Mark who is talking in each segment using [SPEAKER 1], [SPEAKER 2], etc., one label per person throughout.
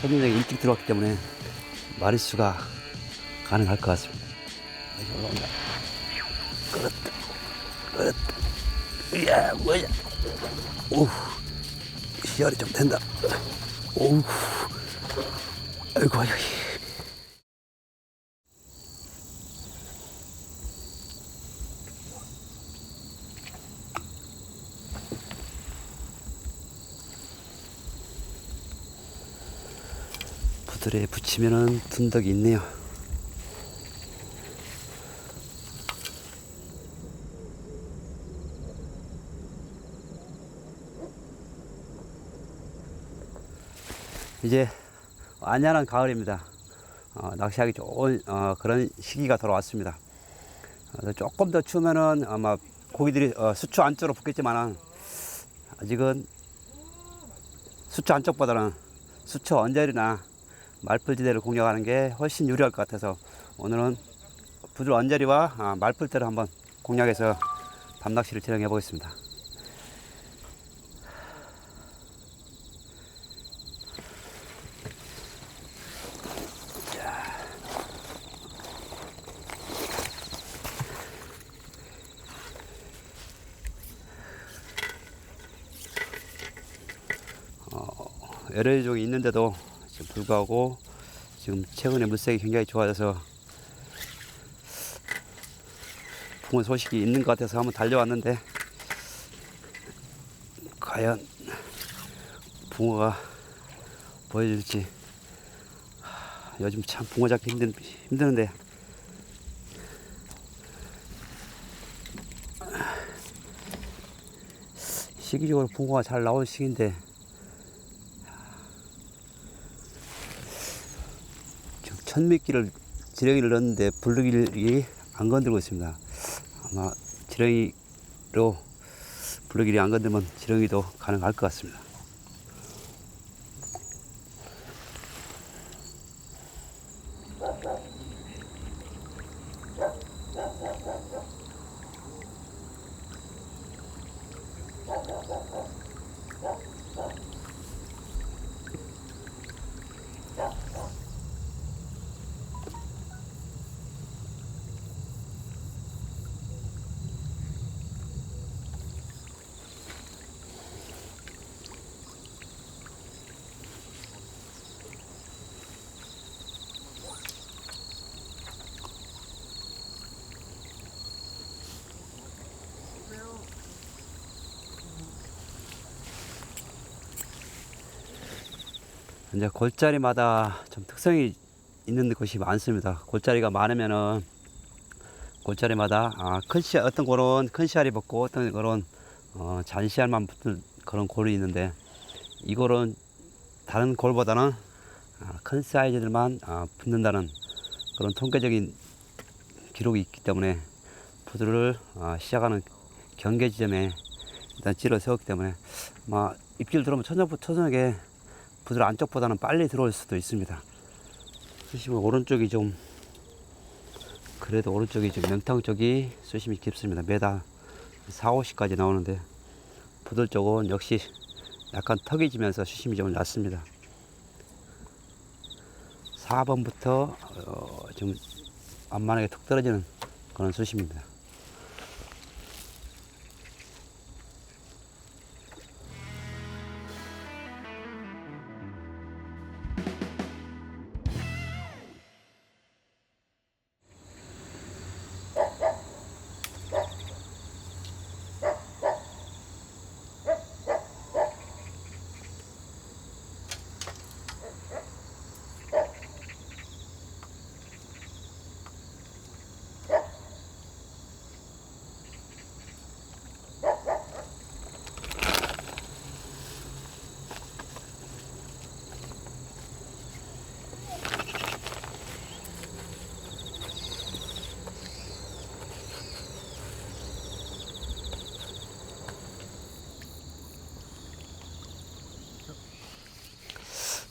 [SPEAKER 1] 첫눈에 일찍 들어왔기 때문에 마리수가 가능할 것 같습니다. 다시 올라온다. 끌었다. 끌었다. 이야, 뭐야. 오우, 시야리 좀 된다. 오우, 아이고, 아이고. 부들에 붙이면은 둔덕이 있네요. 이제 안전한 가을입니다. 어, 낚시하기 좋은 어, 그런 시기가 돌아왔습니다. 어, 조금 더 추우면은 아마 고기들이 어, 수초 안쪽으로 붙겠지만은 아직은 수초 안쪽보다는 수초 언저리나 말풀지대를 공략하는 게 훨씬 유리할 것 같아서 오늘은 부들 언저리와 아, 말풀대를 한번 공략해서 밤낚시를 진행해 보겠습니다. 여러 종이 있는데도 지금 불구하고 지금 최근에 물색이 굉장히 좋아져서 붕어 소식이 있는 것 같아서 한번 달려왔는데 과연 붕어가 보여줄지. 하, 요즘 참 붕어 잡기 힘든, 힘드는데. 시기적으로 붕어가 잘 나올 시기인데 지금 천미끼를 지렁이를 넣었는데 블루길이 안 건들고 있습니다. 아마 지렁이로 블루길이 안 건들면 지렁이도 가능할 것 같습니다. 이제 골짜리마다 좀 특성이 있는 곳이 많습니다. 골짜리가 많으면은 골짜리마다 아, 큰 씨알 어떤 골은 큰 씨알이 붙고 어떤 골은 어, 잔 씨알만 붙은 그런 골이 있는데 이 골은 다른 골보다는 아, 큰 사이즈들만 아, 붙는다는 그런 통계적인 기록이 있기 때문에 부두를 아, 시작하는 경계 지점에 일단 찌를 세웠기 때문에 아마 입질 들어오면 천적 천적에 부들 안쪽보다는 빨리 들어올 수도 있습니다. 수심은 오른쪽이 좀 그래도 오른쪽이 좀 명탕 쪽이 수심이 깊습니다. 메다 4, 50까지 나오는데 부들 쪽은 역시 약간 턱이 지면서 수심이 좀 낮습니다. 4번부터 어, 좀 완만하게 툭 떨어지는 그런 수심입니다.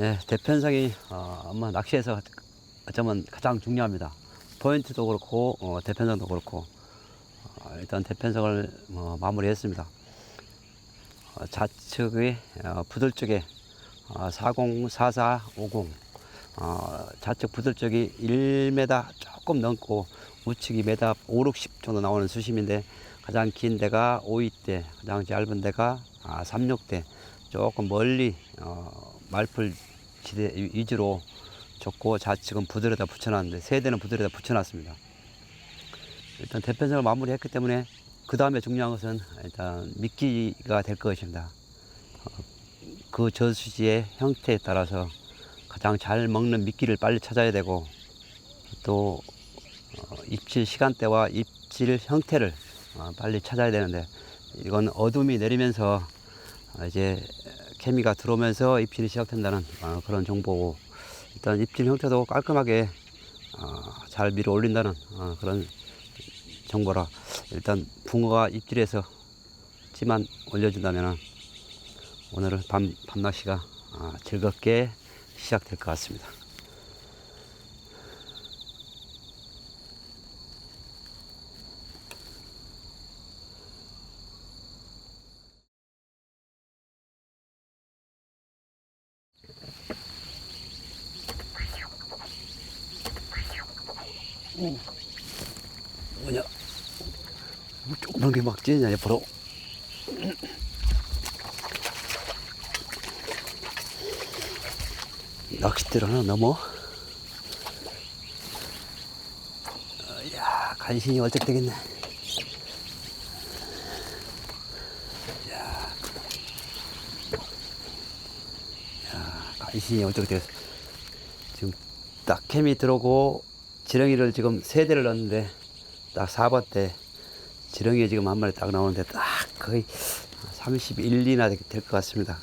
[SPEAKER 1] 예, 대편성이 어, 아마 낚시에서 어쩌면 가장 중요합니다. 포인트도 그렇고 어, 대편성도 그렇고 어, 일단 대편성을 어, 마무리했습니다. 어, 좌측의 어, 부들 쪽에 아, 404450 어, 좌측 부들적이 1m 조금 넘고 우측이 1m 5, 60 정도 나오는 수심인데 가장 긴 데가 5위대 가장 짧은 데가 아, 36대 조금 멀리 어, 말풀 지대 위- 위주로 줬고 좌측은 부들에다 붙여놨는데 세 대는 부들에다 붙여놨습니다. 일단 대편성을 마무리했기 때문에 그 다음에 중요한 것은 일단 미끼가 될 것입니다. 어, 그 저수지의 형태에 따라서 가장 잘 먹는 미끼를 빨리 찾아야 되고 또 어, 입질 시간대와 입질 형태를 어, 빨리 찾아야 되는데 이건 어둠이 내리면서 어, 이제 케미가 들어오면서 입질이 시작된다는 어, 그런 정보고 일단 입질 형태도 깔끔하게 어, 잘 밀어 올린다는 어, 그런 정보라 일단 붕어가 입질해서 찌만 올려준다면 오늘은 밤, 밤낚시가 아, 즐겁게 시작될 것 같습니다. 뭐냐? 뭐 조그만 게막 찌냐 옆으로. 낚싯대를 하나 넘어. 어, 야 간신히 얼쩍되겠네. 야, 야 간신히 얼쩍되겠어. 지금 딱 캠이 들어오고 지렁이를 지금 세 대를 넣었는데 딱 4번 때 지렁이 지금 한 마리 딱 나오는데 딱 거의 31, 2나 될 것 같습니다.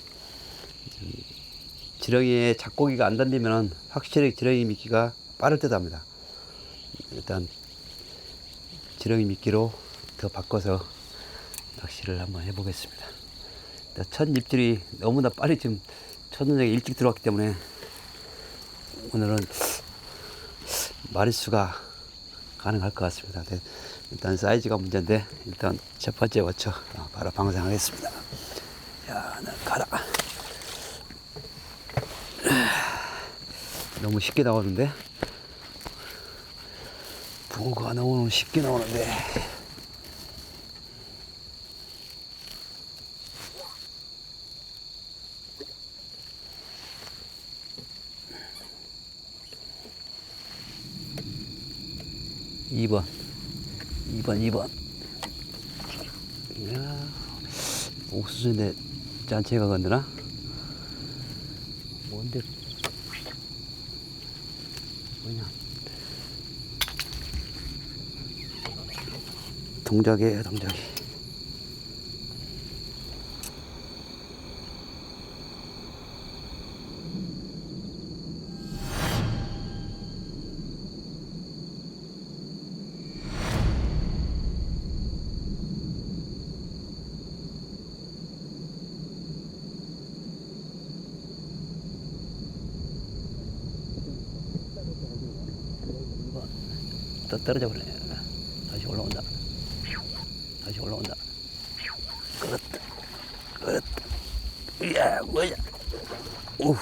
[SPEAKER 1] 지렁이에 작고기가 안 던지면 확실히 지렁이 미끼가 빠를 듯 합니다. 일단 지렁이 미끼로 더 바꿔서 낚시를 한번 해보겠습니다. 첫 입질이 너무나 빨리 지금 첫 눈에 일찍 들어왔기 때문에 오늘은 마리수가 가능할 것 같습니다. 네, 일단 사이즈가 문제인데 일단 첫 번째 워쳐 어, 바로 방생하겠습니다. 야, 나 가라. 너무 쉽게 나오는데 붕어가 너무 쉽게 나오는데 1번, 2번. 이야, 옥수수인데 짠채가 건드나? 뭔데? 뭐냐? 동작이에요, 동작이. 또 떨어져 버려. 다시 올라온다. 다시 올라온다. 끌었다. 끌었다. 이야, 뭐야. 오,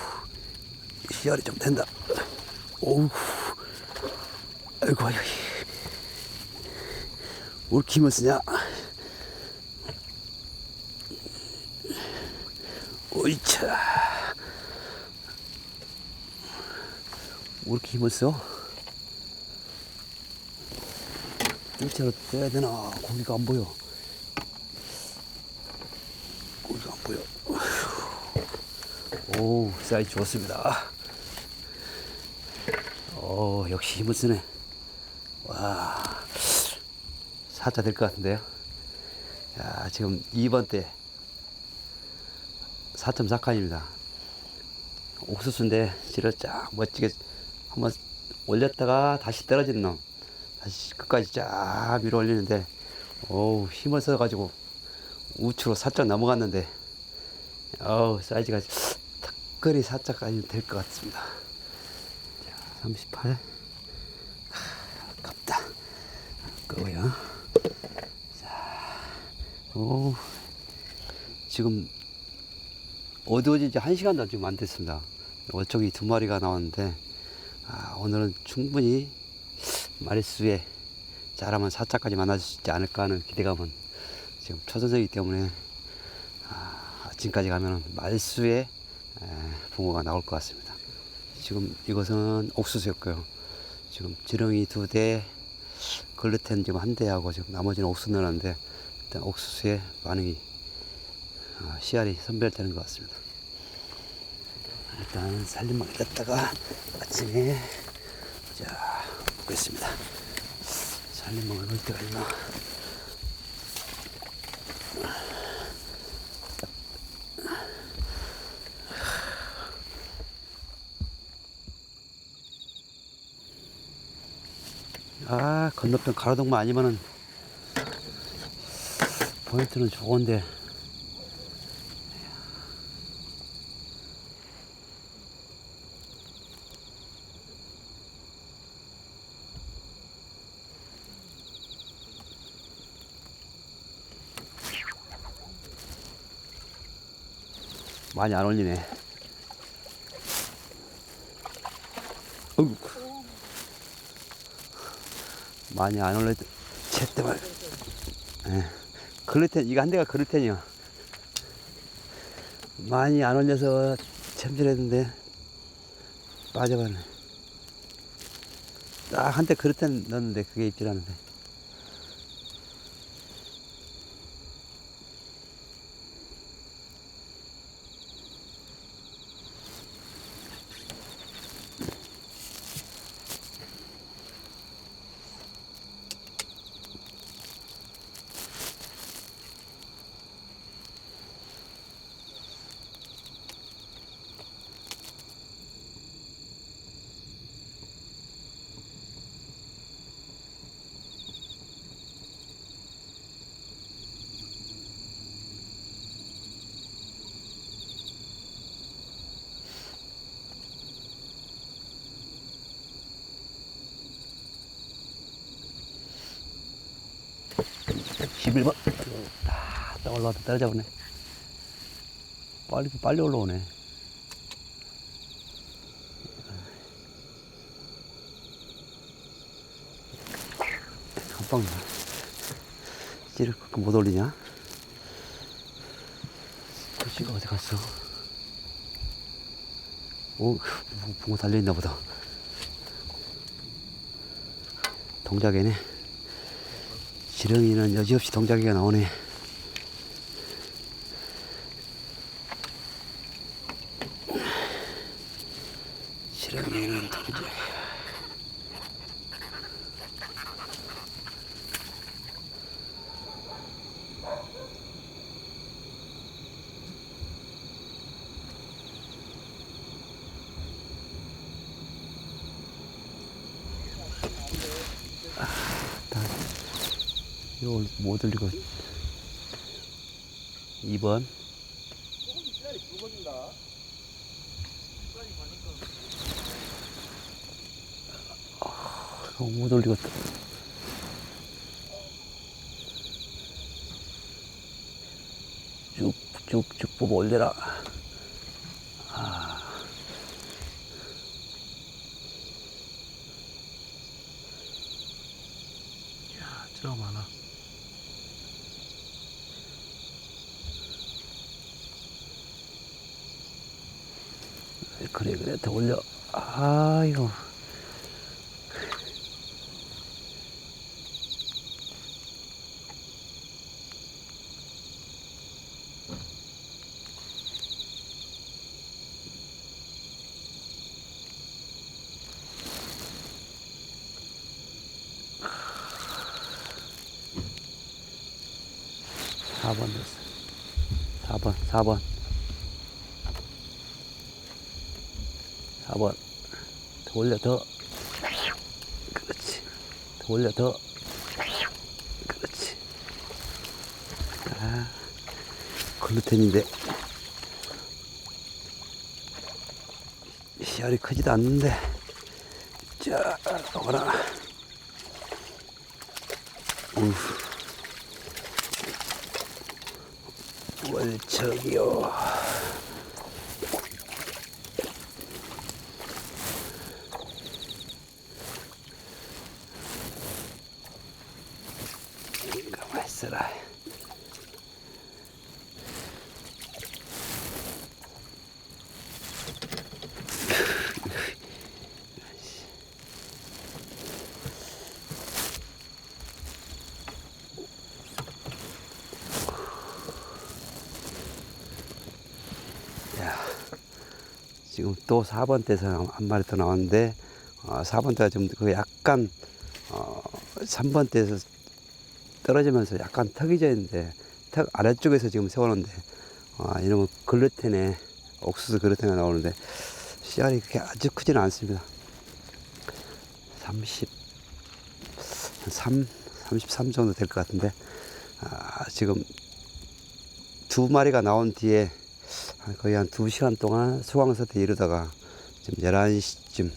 [SPEAKER 1] 시야리 좀 된다. 오우, 아이고, 아이고. 뭘 기면 쓰냐? 오이차. 왜 이렇게 힘을 써? 일자로 떼야 되나? 고기가 안 보여. 고기가 안 보여. 오, 사이즈 좋습니다. 오, 역시 힘을 쓰네. 와, 사자 될 것 같은데요? 야, 지금 2번 때 4.4칸입니다. 옥수수인데, 지를 쫙 멋지게 한번 올렸다가 다시 떨어지는 놈. 다시 끝까지 쫙 밀어 올리는데, 어우, 힘을 써가지고 우측으로 살짝 넘어갔는데, 어우, 사이즈가 턱걸이 살짝까지 될 것 같습니다. 자, 38. 하, 아깝다. 아까워요. 자, 오, 지금 어두워진 지 한 시간도 지금 안 됐습니다. 어쪽이 두 마리가 나왔는데, 아, 오늘은 충분히 마리수에 잘하면 4차까지 만날 수 있지 않을까 하는 기대감은 지금 초선이기 때문에 아, 아침까지 가면 말수에 에, 붕어가 나올 것 같습니다. 지금 이것은 옥수수였고요. 지금 지렁이 두 대, 글루텐 지금 한 대하고 지금 나머지는 옥수수 넣었는데 일단 옥수수의 반응이 아, 씨알이 선별되는 것 같습니다. 일단 살림망에 떴다가 아침에 자 보겠습니다. 살림망을 넣을 때가 있나? 아 건너편 가로등만 아니면은 포인트는 좋은데 많이 안 올리네. 어이구. 많이 안 올려. 제때말. 예. 글루텐 이거 한 대가 글루텐이야. 많이 안 올려서 챔질했는데 빠져가네. 딱 한 대 글루텐 넣었는데 그게 입질 않는데. 십일 번 아, 딱 올라왔다 떨어져보네. 빨리, 빨리 올라오네. 한 방이야. 찌를 못 올리냐? 글씨가 어디 갔어? 오, 붕- 붕어 달려있나 보다. 동작이네. 지렁이는 여지없이 동작이가 나오네. 지렁이는 동작. 이거 못 들리고 2번. 아, 못 올리겠다 쭉쭉쭉 뽑아 올려라 아. 야, 찌렁 많아. 그래 그래. 더 올려. 아이고 사번 됐어 사번사번 4번 더 올려 더. 그렇지. 더 올려 더. 그렇지. 아 글루텐인데. 씨알이 크지도 않는데. 자 어라. 우후. 월척이요 지금 또 4번 대에서 한 마리 더 나왔는데 어, 4번 대가 좀 그 약간 어, 3번 대에서 떨어지면서 약간 턱이 져 있는데 턱 아래쪽에서 지금 세우는데 아, 이러면 글루텐에 옥수수 글루텐이 나오는데 씨알이 그렇게 아주 크지는 않습니다. 30, 3, 33 정도 될 것 같은데 아, 지금 두 마리가 나온 뒤에 한 거의 한두 시간 동안 수강서태 이르다가 지금 11시쯤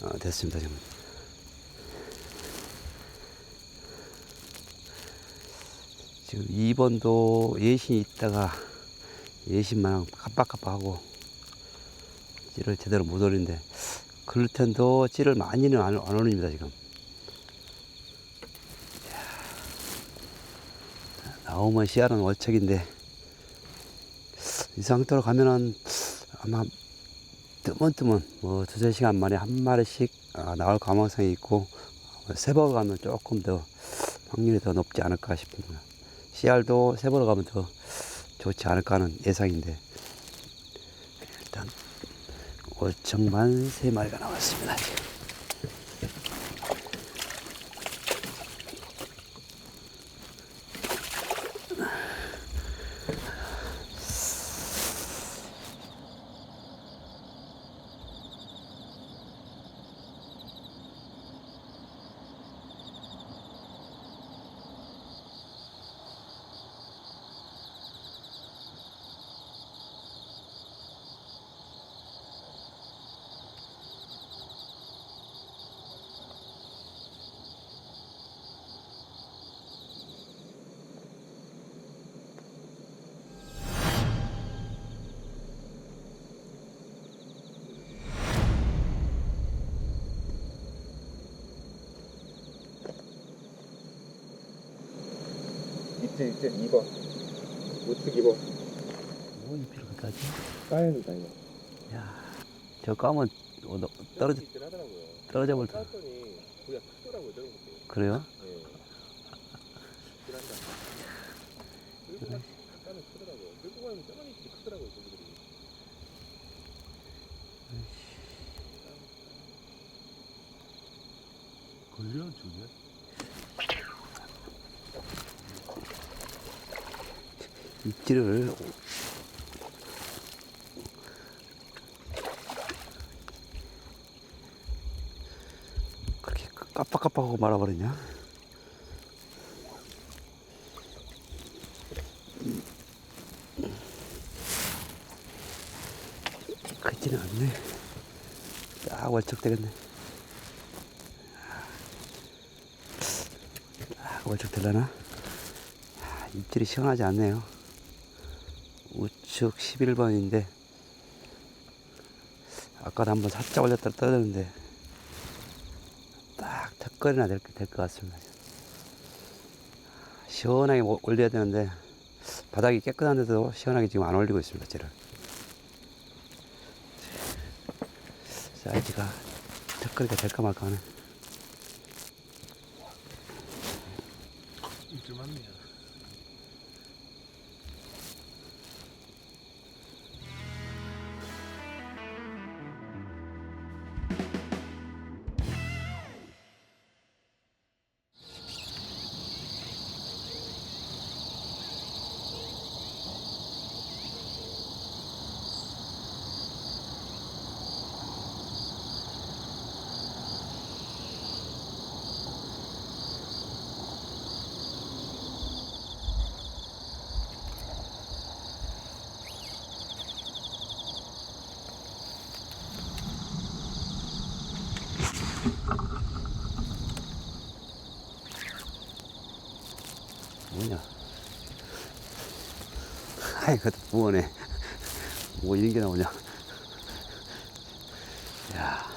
[SPEAKER 1] 어, 됐습니다. 지금. 지금 2번도 예신이 있다가 예신만 깜빡깜빡하고 찌를 제대로 못 올리는데 글루텐도 찌를 많이는 안, 안 올립니다 지금 나오면 씨알은 월척인데 이 상태로 가면 은 아마 뜨문뜨문 뭐 두세 시간 만에 한 마리씩 아, 나올 가능성이 있고 세 번 가면 조금 더 확률이 더 높지 않을까 싶습니다. 씨알도 세 번 가면 더 좋지 않을까 하는 예상인데 일단 월척만 세 마리가 나왔습니다.
[SPEAKER 2] 밑에 밑에 2번 우측 2번
[SPEAKER 1] 뭐 이필까지?
[SPEAKER 2] 까입니다 이거.
[SPEAKER 1] 야, 저 까면 어, 너- 떨어져 떨어져
[SPEAKER 2] 것도.
[SPEAKER 1] 그래요?
[SPEAKER 2] 예 길한다 끌고 가 까면 크더라고요 끌고 가면 저만이 크더라고요 고기들이
[SPEAKER 3] 걸려 저게?
[SPEAKER 1] 입질을 그렇게 깜빡깜빡하고 말아버리냐? 크지는 않네. 딱 월척 되겠네. 딱 월척 되려나? 아, 입질이 시원하지 않네요. 우측 11번인데 아까도 한번 살짝 올렸다 떨어졌는데 딱 턱걸이나 될것 같습니다. 시원하게 모- 올려야 되는데 바닥이 깨끗한데도 시원하게 지금 안 올리고 있습니다. 쟤를 사이즈가 턱걸이가 될까 말까 하네. 아이, 그것도 무언해. 뭐 이런 게 나오냐? 야.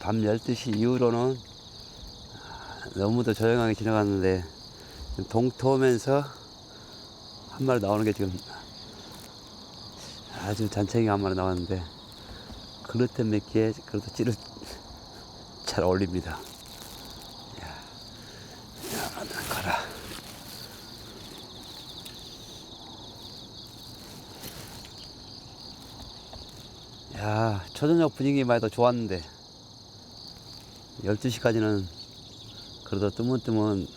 [SPEAKER 1] 밤 12시 이후로는 너무도 조용하게 지나갔는데 동토면서 한 마리 나오는 게 지금 아주 잔챙이 한 마리 나왔는데 몇 개에 그래도 찌를 잘 어울립니다. 야, 가라. 야, 초저녁 분위기만 해도 좋았는데, 12시까지는 그래도 뜨문뜨문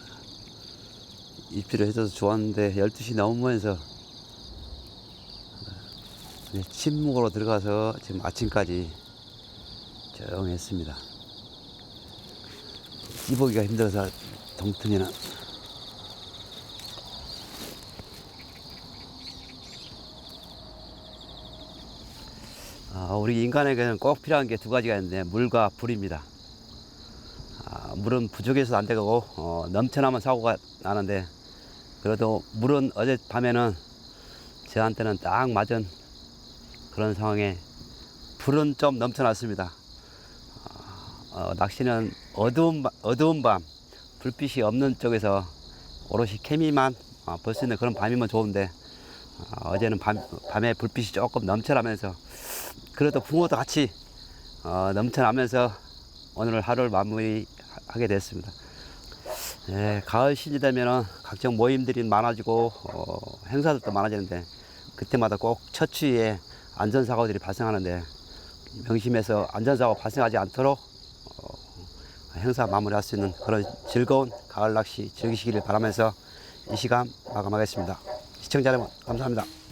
[SPEAKER 1] 입질을 해줘서 좋았는데, 12시 넘으면서 그냥 침묵으로 들어가서 지금 아침까지 조용했습니다. 찌보기가 힘들어서 동튼이는 우리 인간에게는 꼭 필요한 게 두 가지가 있는데 물과 불입니다. 아, 물은 부족해서 안 되고 어, 넘쳐나면 사고가 나는데 그래도 물은 어젯밤에는 저한테는 딱 맞은 그런 상황에 불은 좀 넘쳐났습니다. 어, 낚시는 어두운, 밤- 어두운 밤, 불빛이 없는 쪽에서 오롯이 케미만 어, 볼수 있는 그런 밤이면 좋은데 어, 제는 밤, 밤에 불빛이 조금 넘쳐나면서 그래도 붕어도 같이 어, 넘쳐나면서 오늘 하루를 마무리하게 됐습니다. 예, 가을 시즌 되면은 각종 모임들이 많아지고 어, 행사들도 많아지는데 그때마다 꼭첫 추위에 안전사고들이 발생하는데 명심해서 안전사고 발생하지 않도록 어, 행사 마무리할 수 있는 그런 즐거운 가을 낚시 즐기시기를 바라면서 이 시간 마감하겠습니다. 시청자 여러분 감사합니다.